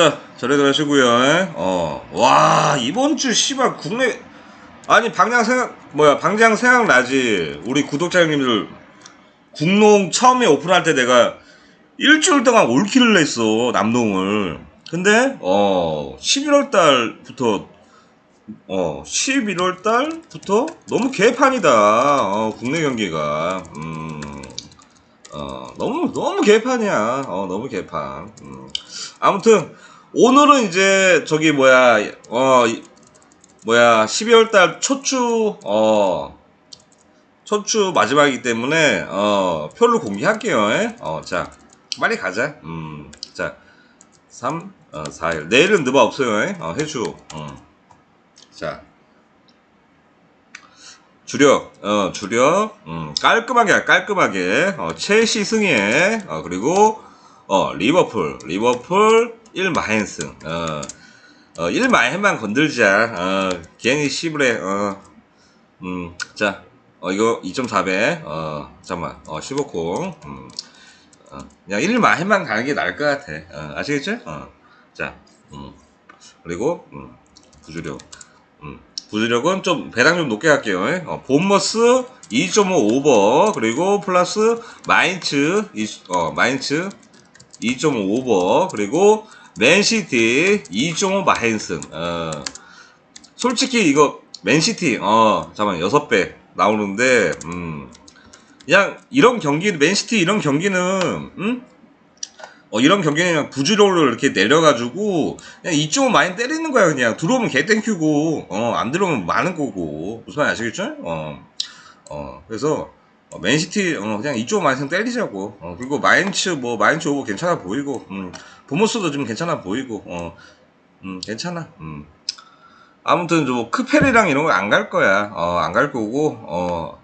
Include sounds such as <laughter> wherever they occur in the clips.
자, 저래도 하시고요. 어, 와, 이번 주 씨발 국내 아니 방장 생각 뭐야 방장 생각 나지? 우리 구독자 형님들 국농 처음에 오픈할 때 내가 일주일 동안 올킬을 냈어 남농을. 근데 어 11월 달부터 어 11월 달부터 너무 개판이다. 어, 국내 경기가 음. 어, 너무, 너무 개판이야. 어, 너무 개판. 음. 아무튼, 오늘은 이제, 저기, 뭐야, 어, 이- 뭐야, 12월 달 초추, 어, 초추 마지막이기 때문에, 어, 표를 공개할게요. 에? 어, 자, 빨리 가자. 음, 자, 3, 어, 4일. 내일은 느바 없어요. 에? 어, 해주. 음. 자, 주력, 어, 주력, 음, 깔끔하게, 깔끔하게, 어, 첼시 승에, 어, 그리고, 어, 리버풀, 리버풀 1마행승, 어, 어, 1마행만 건들자, 어, 괜히 시브레, 어, 음, 자, 어, 이거 2.4배, 어, 잠깐만, 어, 15콩, 음, 어, 그냥 1마행만 가는 게 나을 것 같아, 어, 아시겠죠? 어, 자, 음, 그리고, 음, 부주력, 음, 부주력은 좀 배당 좀 높게 할게요. 예? 어, 본머스 2.5 오버. 그리고 플러스 마인츠 이- 어, 마인츠 2.5 오버 그리고 맨시티 2.5 마헨슨 어, 솔직히 이거 맨시티 어 잠깐 6배 나오는데 음 그냥 이런 경기 맨시티 이런 경기는 음? 어, 이런 경기는 그냥 부주로를 이렇게 내려가지고, 그냥 이쪽은 많이 때리는 거야, 그냥. 들어오면 개 땡큐고, 어, 안 들어오면 많은 거고. 무슨 말인지 아시겠죠? 어, 어, 그래서, 어, 맨시티, 어, 그냥 이쪽 많이 때리자고. 어, 그리고 마인츠, 뭐, 마인츠 오버 괜찮아 보이고, 음, 보모스도 좀 괜찮아 보이고, 어, 음, 괜찮아, 음. 아무튼, 저, 크페리랑 이런 거 안 갈 거야. 어, 안 갈 거고, 어,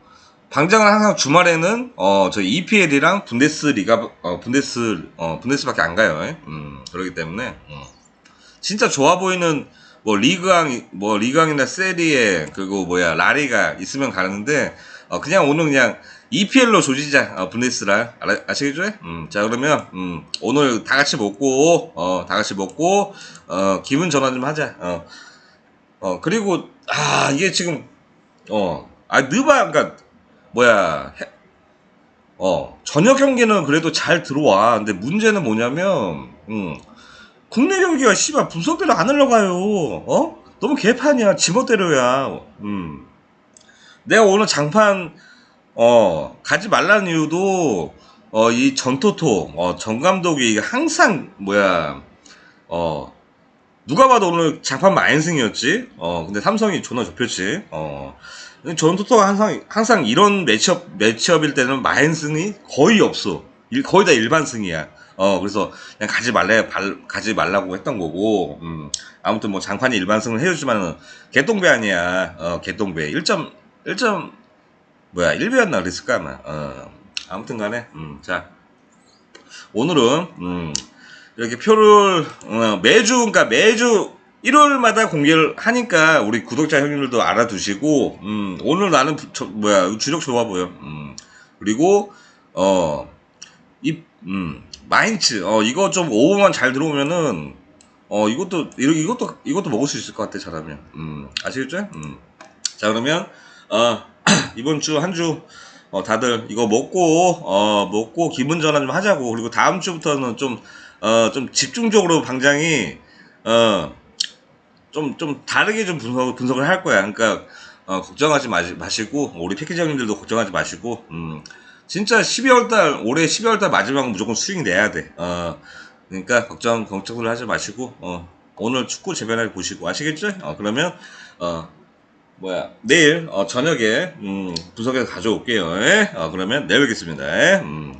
방장은 항상 주말에는 어 저 EPL이랑 분데스 리가 어 분데스 어 분데스밖에 안 가요. 예? 음 그렇기 때문에 음. 진짜 좋아 보이는 뭐 리그왕 뭐 리그왕이나 세리에 그리고 뭐야 라리가 있으면 가는데 어 그냥 오늘 그냥 EPL로 조지자 어, 분데스라 알아, 아시겠죠? 음, 자 그러면 음, 오늘 다 같이 먹고 어 다 같이 먹고 어 기분 전환 좀 하자. 어, 어 그리고 아 이게 지금 어아 느바 그러니까 뭐야 해- 어 저녁 경기는 그래도 잘 들어와 근데 문제는 뭐냐면 음 국내 경기가 씨발 분석대로 안 흘러가요. 어? 너무 개판이야. 지멋대로야. 음. 내가 오늘 장판 어 가지 말라는 이유도 어 이 전토토 어 전 감독이 항상 뭐야 어 누가 봐도 오늘 장판 마인승이었지? 어 근데 삼성이 존나 좁혔지. 어. 전투토가 항상 항상 이런 매치업 매치업일 때는 마인승이 거의 없어. 일- 거의 다 일반승이야. 어 그래서 그냥 가지 말래 발, 가지 말라고 했던 거고. 음 아무튼 뭐 장판이 일반승을 해주지만은 개똥배 아니야. 어 개똥배 1점 1점 뭐야 1배였나 그랬을까 아마. 어 아무튼 간에 음 자 오늘은 음 이렇게 표를 어, 매주 그러니까 매주 일요일마다 공개를 하니까 우리 구독자 형님들도 알아두시고 음, 오늘 나는 부- 저, 뭐야 주력 좋아 보여. 음, 그리고 어이 음, 마인츠 어 이거 좀 오버만 잘 들어오면은 어 이것도 이것도 이것도 먹을 수 있을 것 같아 잘하면. 음, 아시겠죠? 음. 자 그러면 어 <clears throat> 이번 주 한주 어, 다들 이거 먹고 어 먹고 기분 전환 좀 하자고 그리고 다음 주부터는 좀어좀 집중적으로 방장이 어 좀, 좀 다르게 좀 분석, 분석을 할 거야. 그러니까, 어, 걱정하지 마시, 마시고, 우리 패키지 형님들도 걱정하지 마시고, 음, 진짜 12월달, 올해 12월달 마지막은 무조건 수익 내야 돼. 어, 그러니까 걱정, 걱정을 하지 마시고, 어, 오늘 축구 재변을 보시고, 아시겠죠? 어, 그러면, 어, 뭐야, 내일, 어, 저녁에, 음, 분석해서 가져올게요. 예? 어, 그러면 내일 뵙겠습니다. 예? 음.